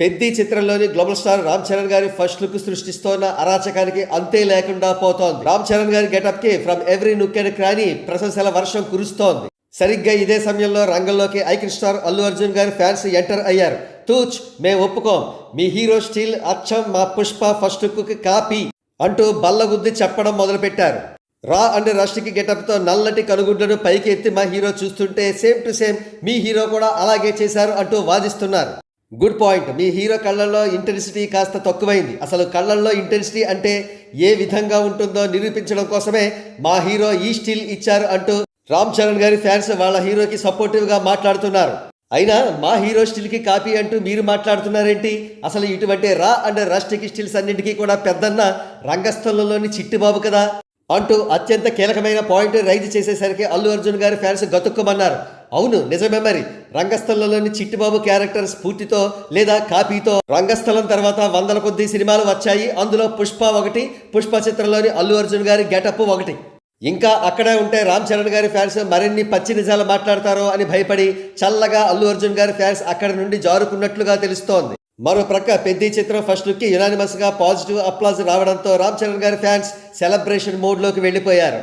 పెద్ది చిత్రంలోని global star Ram Charan గారి first look సృష్టిస్తోన్న అరాచకానికి అంతే లేకుండా పోతోంది. రామ్ చరణ్ గారి గెటప్కి from every nook and cranny ప్రశంసల వర్షం కురుస్తోంది. సరిగ్గా ఇదే సమయంలో రంగంలోకి ఐకన్ స్టార్ అల్లు అర్జున్ గారి ఫ్యాన్స్ ఎంటర్ అయ్యారు. తూచ్ మేము ఒప్పుకోం. మీ హీరో స్టీల్ అచ్చం మా పుష్ప ఫస్ట్ లుక్ కాపీ అంటూ బల్లగుద్ది చెప్పడం మొదలుపెట్టారు. రా అండ్ రష్కి గెటప్తో నల్లటి కనుగుడ్లను పైకి ఎత్తి మా హీరో చూస్తుంటే సేమ్ టు సేమ్ మీ హీరో కూడా అలాగే చేశారు అంటూ వాదిస్తున్నారు. గుడ్ పాయింట్ మీ హీరో కళ్ళల్లో ఇంటెన్సిటీ కాస్త తక్కువైంది. అసలు కళ్ళల్లో ఇంటెన్సిటీ అంటే ఏ విధంగా ఉంటుందో నిరూపించడం కోసమే మా హీరో ఈ స్టిల్ ఇచ్చారు అంటూ రామ్ చరణ్ గారి ఫ్యాన్స్ వాళ్ళ హీరోకి సపోర్టివ్గా మాట్లాడుతున్నారు. అయినా మా హీరో స్టిల్కి కాపీ అంటూ మీరు మాట్లాడుతున్నారేంటి? అసలు ఇటువంటి రా అండ్ రస్టిక్ స్టిల్స్ అన్నింటికీ కూడా పెద్దన్న రంగస్థలంలోని చిట్టిబాబు కదా? అంటూ అత్యంత కీలకమైన పాయింట్ రైజ్ చేసేసరికి అల్లు అర్జున్ గారి ఫ్యాన్స్ గతుక్కుమన్నారు. అవును నిజమే మరి. రంగస్థలంలోని చిట్టిబాబు క్యారెక్టర్ స్ఫూర్తితో లేదా కాపీతో రంగస్థలం తర్వాత వందల కొద్ది సినిమాలు వచ్చాయి. అందులో పుష్ప ఒకటి పుష్ప చిత్రంలోని అల్లు అర్జున్ గారి గెటప్ ఒకటి. ఇంకా అక్కడే ఉంటే రామ్ చరణ్ గారి ఫ్యాన్స్ మరిన్ని పచ్చి నిజాలు మాట్లాడతారో అని భయపడి చల్లగా అల్లు అర్జున్ గారి ఫ్యాన్స్ అక్కడి నుండి జారుకున్నట్లుగా తెలుస్తోంది. మరో ప్రక్క పెద్ద చిత్రం ఫస్ట్ లుక్కి యునానిమస్గా పాజిటివ్ అప్లాజ్ రావడంతో రామ్ చరణ్ గారి ఫ్యాన్స్ సెలబ్రేషన్ మోడ్లోకి వెళ్ళిపోయారు.